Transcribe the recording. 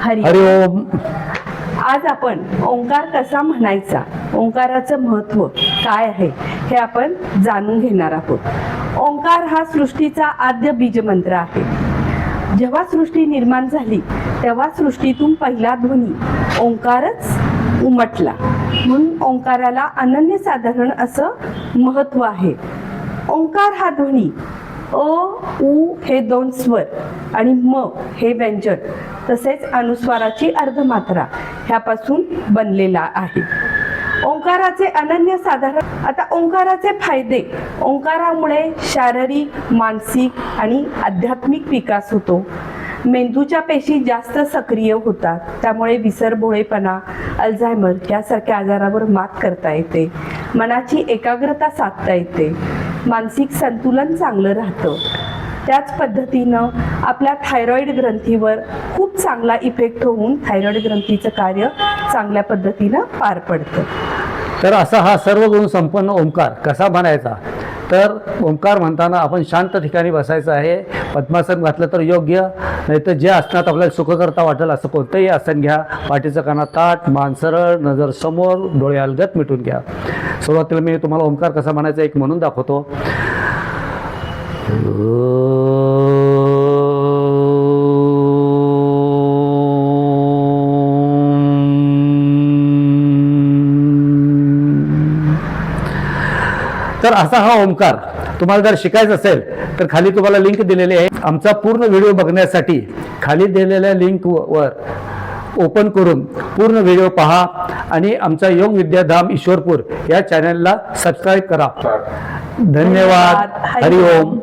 हरी ओम आज आपण ओंकार कसा म्हणायचा? ओंकाराचं महत्त्व काय आहे? हे आपण जाणून घेणार आहोत. ओंकार हा सृष्टीचा आद्य बीजमंत्र आहे. जेव्हा सृष्टी निर्माण झाली तेव्हा सृष्टीतून पहिला ध्वनी ओंकारच उमटला. म्हणून ओंकाराला अनन्यसाधारण असं महत्त्व आहे. ओंकार हा ध्वनी अ उ हे दोन स्वर आणि म हे व्यंजन तसेच अनुस्वाराची अर्धमात्रा ह्यापासून बनलेला आहे. ओंकाराचे अनन्य साधारण आता ओंकाराचे फायदे ओंकारामुळे शारीरिक मानसिक आणि आध्यात्मिक विकास होतो. मेंदूच्या पेशी जास्त सक्रिय होतात त्यामुळे विसरभोळेपणा अल्झायमर यासारख्या आजारावर मात करता येते. मनाची एकाग्रता साधता येते. मानसिक संतुलन चांगलं राहतं. त्याच पद्धतीनं आपल्या थायरॉईड ग्रंथीवर खूप चांगला इफेक्ट होऊन थायरॉईड ग्रंथीचं कार्य चांगल्या पद्धतीनं पार पडतं. तर असा हा सर्व गुण संपन्न ओंकार कसा म्हणायचा? तर ओंकार म्हणताना आपण शांत ठिकाणी बसायचं आहे. पद्मासन घातलं तर योग्य नाही तर जे आसनात आपल्याला सुखकर्ता वाटेल असं कोणतंही आसन घ्या. पाठीचं काना ताट मान सरळ नजर समोर डोळे अलगत मिटून घ्या. सुरुवातीला मी तुम्हाला ओंकार कसा म्हणायचा एक म्हणून दाखवतो. तर असा हा ओंकार तुम्हाला जर शिकायचं असेल तर खाली तुम्हाला लिंक दिलेली आहे. आमचा पूर्ण व्हिडिओ बघण्यासाठी खाली दिलेल्या लिंक वर ओपन करून पूर्ण व्हिडिओ पहा आणि आमचा योग विद्याधाम ईश्वरपूर या चॅनलला सबस्क्राईब करा. धन्यवाद. हरिओम